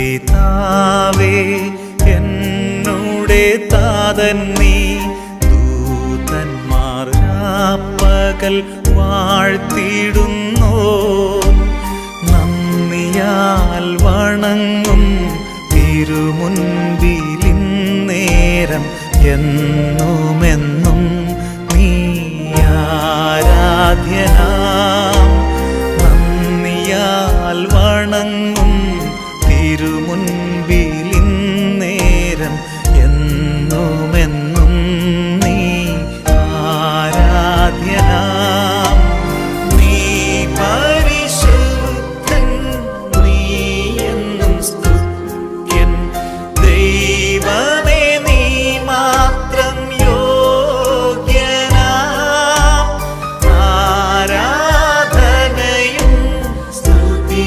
ദൈവപിതാവേ എന്നുടെ താതൻ നീ. ദൂതന്മാർ പകൽ വാഴ്ത്തിടുന്നോ നന്ദിയാൽ വണങ്ങും തിരുമുൻപിലിന്നേരം എന്നുമെന്നും നീ ആരാധ്യനാം. നന്ദിയാൽ വണങ്ങും തിരുമുൻപിലിന്നേരം എന്നുമെന്നും നീ ആരാധ്യനാം. നീ പരിശുദ്ധൻ നീ ദൈവമേ നീ മാത്രം സ്തുതി